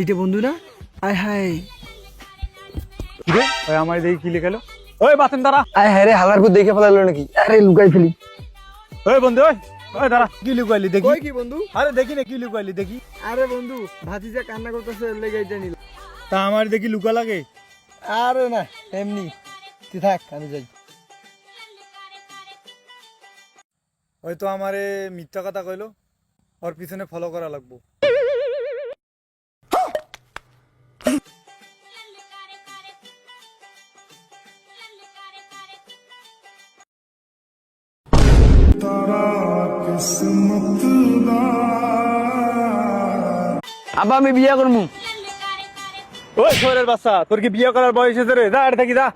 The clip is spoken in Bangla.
এটা বন্ধু না আয় হায়। রে ওই আমার দেখি কি লেখালো? ওই বাতেন দাঁড়া। আয় হায় রে হালার দেখে ফেলালো নাকি? আরে লুকাই ফেলি। ওই বন্ধু ওই ওই দাঁড়া। কি লুকাইলি দেখি? কই কি বন্ধু? আরে দেখি না কি লুকাইলি দেখি। আরে বন্ধু ভাতিজা কান্না করতেছে লেগে এটা নিল। তা আমার দেখি লুকা লাগে? আরে না এমনি। তুই থাক আমি যাই। ওই তো আমারে মিথ্যা কথা কইলো ওর পিছনে ফলো করা লাগবো। আব্বা আমি বিয়া করব ওই শহরের বাচ্চা তোর কি বিয়ে করার বয়স হয়েছে রে? যা আর থাকি যা।